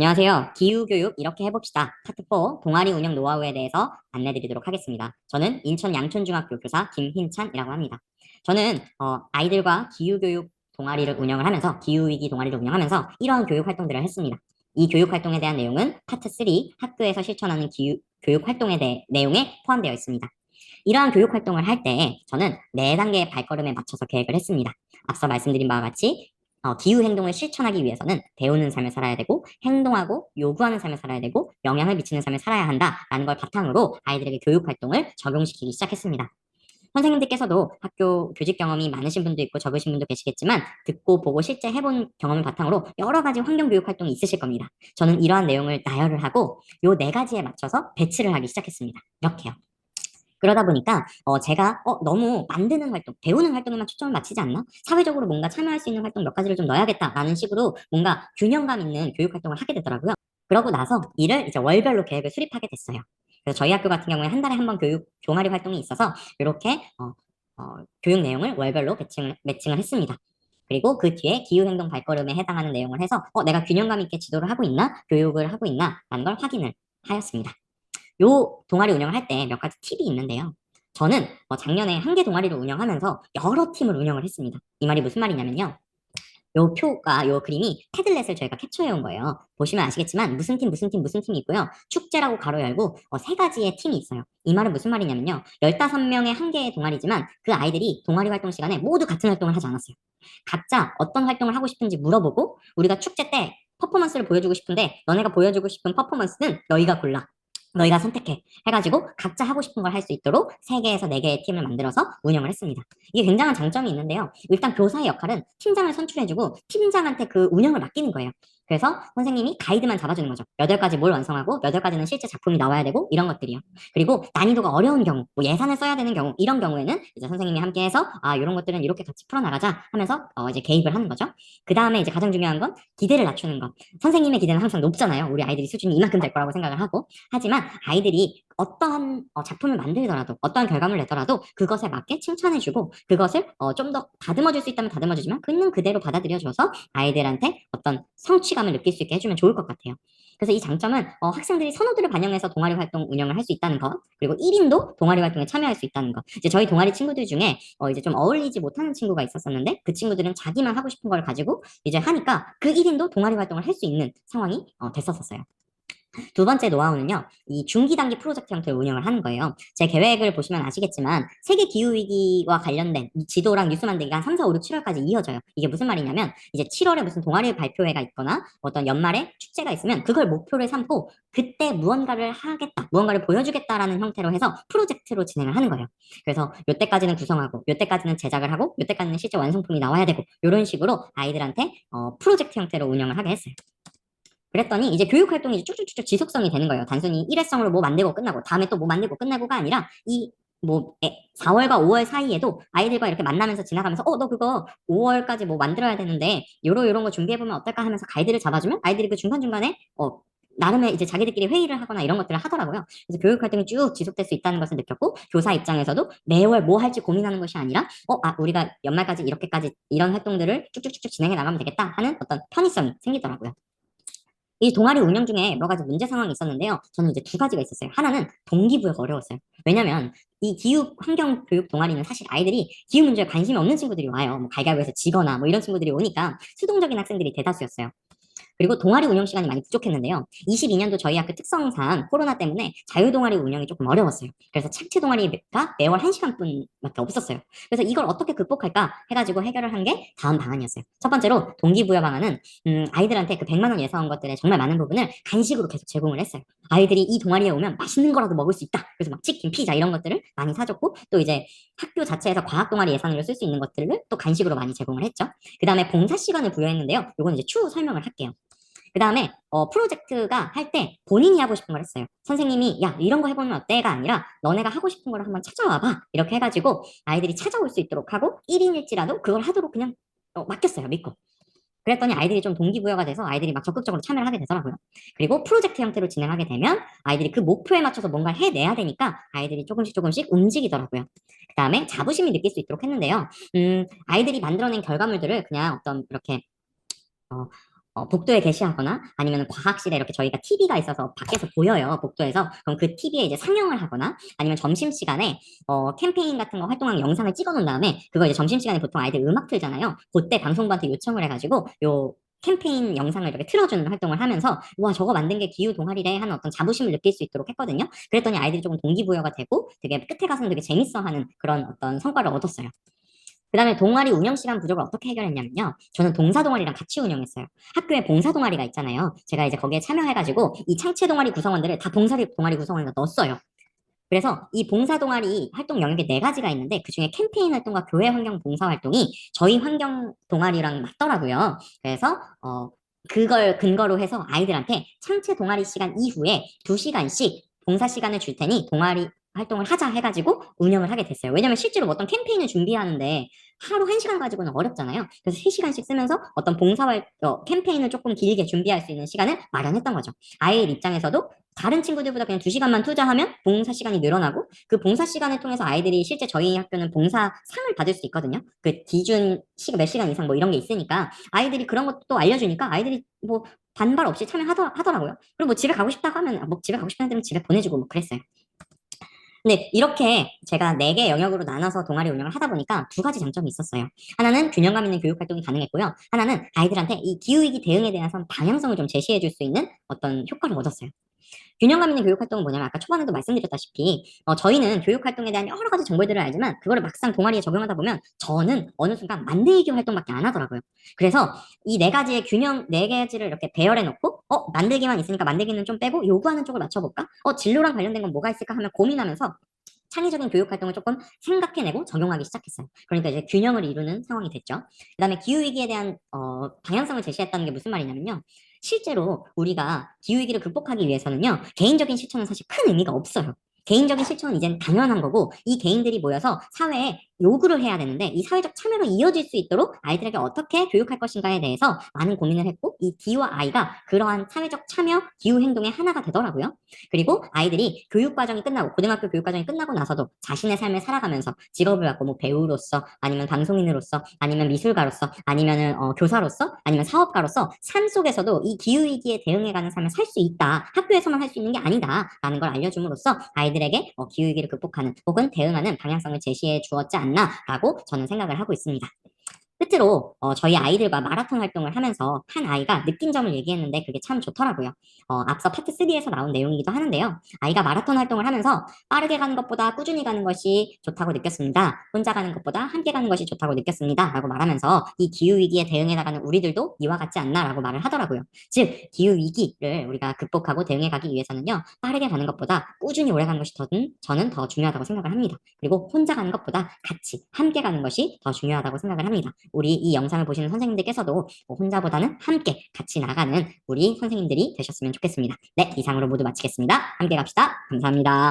안녕하세요. 기후교육 이렇게 해봅시다. 파트 4 동아리 운영 노하우에 대해서 안내드리도록 하겠습니다. 저는 인천 양촌중학교 교사 김흰찬이라고 합니다. 저는 어, 아이들과 기후교육 동아리를 운영을 하면서 기후위기 동아리를 운영하면서 이러한 교육 활동들을 했습니다. 이 교육 활동에 대한 내용은 파트 3 학교에서 실천하는 기후, 교육 활동에 대해 내용에 포함되어 있습니다. 이러한 교육 활동을 할 때 저는 네 단계의 발걸음에 맞춰서 계획을 했습니다. 앞서 말씀드린 바와 같이 어, 기후 행동을 실천하기 위해서는 배우는 삶을 살아야 되고 행동하고 요구하는 삶을 살아야 되고 영향을 미치는 삶을 살아야 한다라는 걸 바탕으로 아이들에게 교육 활동을 적용시키기 시작했습니다. 선생님들께서도 학교 교직 경험이 많으신 분도 있고 적으신 분도 계시겠지만 듣고 보고 실제 해본 경험을 바탕으로 여러 가지 환경 교육 활동이 있으실 겁니다. 저는 이러한 내용을 나열을 하고 요 네 가지에 맞춰서 배치를 하기 시작했습니다. 이렇게요. 그러다 보니까 어 제가 어 너무 만드는 활동, 배우는 활동에만 초점을 맞추지 않나? 사회적으로 뭔가 참여할 수 있는 활동 몇 가지를 좀 넣어야겠다라는 식으로 뭔가 균형감 있는 교육 활동을 하게 되더라고요. 그러고 나서 이를 이제 월별로 계획을 수립하게 됐어요. 그래서 저희 학교 같은 경우에 한 달에 한 번 교육 종아리 활동이 있어서 이렇게 어, 어, 교육 내용을 월별로 매칭을 매칭을 했습니다. 그리고 그 뒤에 기후행동 발걸음에 해당하는 내용을 해서 어, 내가 균형감 있게 지도를 하고 있나 교육을 하고 있나 라는 걸 확인을 하였습니다. 요 동아리 운영을 할 때 몇 가지 팁이 있는데요. 저는 어, 작년에 한 개 동아리를 운영하면서 여러 팀을 운영을 했습니다. 이 말이 무슨 말이냐면요. 요 표가 요 그림이 패들렛을 저희가 캡처해 온 거예요. 보시면 아시겠지만 무슨 팀 무슨 팀 무슨 팀이 있고요. 축제라고 가로 열고 어, 세 가지의 팀이 있어요. 이 말은 무슨 말이냐면요. 15명의 한 개의 동아리지만 그 아이들이 동아리 활동 시간에 모두 같은 활동을 하지 않았어요. 각자 어떤 활동을 하고 싶은지 물어보고 우리가 축제 때 퍼포먼스를 보여주고 싶은데 너네가 보여주고 싶은 퍼포먼스는 너희가 골라. 너희가 선택해 해가지고 각자 하고 싶은 걸 할 수 있도록 3개에서 4개의 팀을 만들어서 운영을 했습니다. 이게 굉장한 장점이 있는데요. 일단 교사의 역할은 팀장을 선출해주고 팀장한테 그 운영을 맡기는 거예요. 그래서 선생님이 가이드만 잡아주는 거죠. 여덟 가지 뭘 완성하고 여덟 가지는 실제 작품이 나와야 되고 이런 것들이요. 그리고 난이도가 어려운 경우, 뭐 예산을 써야 되는 경우 이런 경우에는 이제 선생님이 함께해서 아 이런 것들은 이렇게 같이 풀어나가자 하면서 어, 이제 개입을 하는 거죠. 그 다음에 이제 가장 중요한 건 기대를 낮추는 것. 선생님의 기대는 항상 높잖아요. 우리 아이들이 수준이 이만큼 될 거라고 생각을 하고 하지만 아이들이 어떠한 어, 작품을 만들더라도 어떠한 결과물을 내더라도 그것에 맞게 칭찬해주고 그것을 어, 좀더 다듬어줄 수 있다면 다듬어주지만 그는 그대로 받아들여줘서 아이들한테 어떤 성취감을 느낄 수 있게 해주면 좋을 것 같아요. 그래서 이 장점은 어, 학생들이 선호도를 반영해서 동아리 활동 운영을 할 수 있다는 것 그리고 1인도 동아리 활동에 참여할 수 있다는 것 이제 저희 동아리 친구들 중에 어, 이제 좀 어울리지 못하는 친구가 있었었는데 그 친구들은 자기만 하고 싶은 걸 가지고 이제 하니까 그 1인도 동아리 활동을 할 수 있는 상황이 어, 됐었어요. 두 번째 노하우는요, 이 중기 단기 프로젝트 형태로 운영을 하는 거예요. 제 계획을 보시면 아시겠지만, 세계 기후 위기와 관련된 이 지도랑 뉴스 만들기가 한 3, 4, 5, 6, 7월까지 이어져요. 이게 무슨 말이냐면, 이제 7월에 무슨 동아리 발표회가 있거나, 어떤 연말에 축제가 있으면, 그걸 목표를 삼고, 그때 무언가를 하겠다, 무언가를 보여주겠다라는 형태로 해서 프로젝트로 진행을 하는 거예요. 그래서 요때까지는 구성하고, 요때까지는 제작을 하고, 요때까지는 실제 완성품이 나와야 되고, 이런 식으로 아이들한테 어, 프로젝트 형태로 운영을 하게 했어요. 그랬더니 이제 교육 활동이 쭉쭉쭉 지속성이 되는 거예요. 단순히 일회성으로 뭐 만들고 끝나고 다음에 또 뭐 만들고 끝나고가 아니라 이뭐 4월과 5월 사이에도 아이들과 이렇게 만나면서 지나가면서 어 너 그거 5월까지 뭐 만들어야 되는데 요러 요런 거 준비해 보면 어떨까 하면서 가이드를 잡아주면 아이들이 그 중간 중간에 어 나름의 이제 자기들끼리 회의를 하거나 이런 것들을 하더라고요. 그래서 교육 활동이 쭉 지속될 수 있다는 것을 느꼈고 교사 입장에서도 매월 뭐 할지 고민하는 것이 아니라 어 아 우리가 연말까지 이렇게까지 이런 활동들을 쭉쭉쭉쭉 진행해 나가면 되겠다 하는 어떤 편의성이 생기더라고요. 이 동아리 운영 중에 여러 가지 문제 상황이 있었는데요. 저는 이제 두 가지가 있었어요. 하나는 동기부여가 어려웠어요. 왜냐면 이 기후 환경 교육 동아리는 사실 아이들이 기후 문제에 관심이 없는 친구들이 와요. 뭐 갈갈보에서 지거나 뭐 이런 친구들이 오니까 수동적인 학생들이 대다수였어요. 그리고 동아리 운영 시간이 많이 부족했는데요. 22년도 저희 학교 특성상 코로나 때문에 자유 동아리 운영이 조금 어려웠어요. 그래서 착취 동아리가 매월 1시간뿐밖에 없었어요. 그래서 이걸 어떻게 극복할까 해가지고 해결을 한 게 다음 방안이었어요. 첫 번째로 동기부여 방안은 음, 아이들한테 그 100만 원 예상한 것들의 정말 많은 부분을 간식으로 계속 제공을 했어요. 아이들이 이 동아리에 오면 맛있는 거라도 먹을 수 있다. 그래서 막 치킨, 피자 이런 것들을 많이 사줬고 또 이제 학교 자체에서 과학 동아리 예산으로 쓸 수 있는 것들을 또 간식으로 많이 제공을 했죠. 그 다음에 봉사 시간을 부여했는데요. 이건 이제 추후 설명을 할게요. 그 다음에 어, 프로젝트가 할 때 본인이 하고 싶은 걸 했어요. 선생님이 야 이런 거 해보면 어때가 아니라 너네가 하고 싶은 걸 한번 찾아와봐 이렇게 해가지고 아이들이 찾아올 수 있도록 하고 1인일지라도 그걸 하도록 그냥 어, 맡겼어요 믿고. 그랬더니 아이들이 좀 동기부여가 돼서 아이들이 막 적극적으로 참여를 하게 되더라고요. 그리고 프로젝트 형태로 진행하게 되면 아이들이 그 목표에 맞춰서 뭔가를 해내야 되니까 아이들이 조금씩 조금씩 움직이더라고요. 그 다음에 자부심이 느낄 수 있도록 했는데요. 음, 아이들이 만들어낸 결과물들을 그냥 어떤 이렇게 어, 어, 복도에 게시하거나 아니면 과학실에 이렇게 저희가 TV가 있어서 밖에서 보여요. 복도에서. 그럼 그 TV에 이제 상영을 하거나 아니면 점심 시간에 어, 캠페인 같은 거 활동한 영상을 찍어 놓은 다음에 그거 이제 점심 시간에 보통 아이들 음악 틀잖아요. 그때 방송부한테 요청을 해가지고 요 캠페인 영상을 이렇게 틀어주는 활동을 하면서 와 저거 만든 게 기후 동아리래 하는 어떤 자부심을 느낄 수 있도록 했거든요. 그랬더니 아이들이 조금 동기부여가 되고 되게 끝에 가서는 되게 재밌어하는 그런 어떤 성과를 얻었어요. 그 다음에 동아리 운영 시간 부족을 어떻게 해결했냐면요. 저는 봉사 동아리랑 같이 운영했어요. 학교에 봉사 동아리가 있잖아요. 제가 이제 거기에 참여해가지고 이 창체 동아리 구성원들을 다 봉사 동아리 구성원에 넣었어요. 그래서 이 봉사 동아리 활동 영역에 네 가지가 있는데 그 중에 캠페인 활동과 교회 환경 봉사 활동이 저희 환경 동아리랑 맞더라고요. 그래서 어 그걸 근거로 해서 아이들한테 창체 동아리 시간 이후에 두 시간씩 봉사 시간을 줄 테니 동아리 활동을 하자 해가지고 운영을 하게 됐어요. 왜냐면 실제로 뭐 어떤 캠페인을 준비하는데 하루 한 시간 가지고는 어렵잖아요. 그래서 세 시간씩 쓰면서 어떤 봉사활 어, 캠페인을 조금 길게 준비할 수 있는 시간을 마련했던 거죠. 아이들 입장에서도 다른 친구들보다 그냥 두 시간만 투자하면 봉사 시간이 늘어나고 그 봉사 시간을 통해서 아이들이 실제 저희 학교는 봉사 상을 받을 수 있거든요. 그 기준 시간 몇 시간 이상 뭐 이런 게 있으니까 아이들이 그런 것도 알려주니까 아이들이 뭐 반발 없이 참여하더라고요. 그리고 뭐 집에 가고 싶다고 하면 아, 뭐 집에 가고 싶은 애들은 집에 보내주고 뭐 그랬어요. 근데 이렇게 제가 네 개 영역으로 나눠서 동아리 운영을 하다 보니까 두 가지 장점이 있었어요. 하나는 균형감 있는 교육 활동이 가능했고요. 하나는 아이들한테 이 기후위기 대응에 대해서 방향성을 좀 제시해 줄 수 있는 어떤 효과를 얻었어요. 균형감 있는 교육 활동은 뭐냐면 아까 초반에도 말씀드렸다시피 어, 저희는 교육 활동에 대한 여러 가지 정보들을 알지만 그거를 막상 동아리에 적용하다 보면 저는 어느 순간 만들기 활동밖에 안 하더라고요. 그래서 이 네 가지의 균형 네 가지를 이렇게 배열해 놓고 어 만들기만 있으니까 만들기는 좀 빼고 요구하는 쪽을 맞춰볼까? 어 진로랑 관련된 건 뭐가 있을까 하면 고민하면서 창의적인 교육 활동을 조금 생각해내고 적용하기 시작했어요. 그러니까 이제 균형을 이루는 상황이 됐죠. 그다음에 기후 위기에 대한 어, 방향성을 제시했다는 게 무슨 말이냐면요. 실제로 우리가 기후 위기를 극복하기 위해서는요. 개인적인 실천은 사실 큰 의미가 없어요. 개인적인 실천은 이젠 당연한 거고 이 개인들이 모여서 사회에 요구를 해야 되는데 이 사회적 참여로 이어질 수 있도록 아이들에게 어떻게 교육할 것인가에 대해서 많은 고민을 했고 이 D와 I가 그러한 사회적 참여 기후 행동의 하나가 되더라고요. 그리고 아이들이 교육 과정이 끝나고 고등학교 교육 과정이 끝나고 나서도 자신의 삶을 살아가면서 직업을 갖고 뭐 배우로서 아니면 방송인으로서 아니면 미술가로서 아니면은 어, 교사로서 아니면 사업가로서 삶 속에서도 이 기후 위기에 대응해가는 삶을 살 수 있다. 학교에서만 할 수 있는 게 아니다라는 걸 알려줌으로써 아이들에게 어, 기후 위기를 극복하는 혹은 대응하는 방향성을 제시해 주었지 않나라고 저는 생각을 하고 있습니다. 끝으로 어, 저희 아이들과 마라톤 활동을 하면서 한 아이가 느낀 점을 얘기했는데 그게 참 좋더라고요. 어, 앞서 파트 3에서 나온 내용이기도 하는데요. 아이가 마라톤 활동을 하면서 빠르게 가는 것보다 꾸준히 가는 것이 좋다고 느꼈습니다. 혼자 가는 것보다 함께 가는 것이 좋다고 느꼈습니다. 라고 말하면서 이 기후위기에 대응해 나가는 우리들도 이와 같지 않나 라고 말을 하더라고요. 즉 기후위기를 우리가 극복하고 대응해 가기 위해서는요. 빠르게 가는 것보다 꾸준히 오래 가는 것이 더, 저는 더 중요하다고 생각을 합니다. 그리고 혼자 가는 것보다 같이 함께 가는 것이 더 중요하다고 생각을 합니다. 우리 이 영상을 보시는 선생님들께서도 혼자보다는 함께 같이 나가는 우리 선생님들이 되셨으면 좋겠습니다. 네, 이상으로 모두 마치겠습니다. 함께 갑시다. 감사합니다.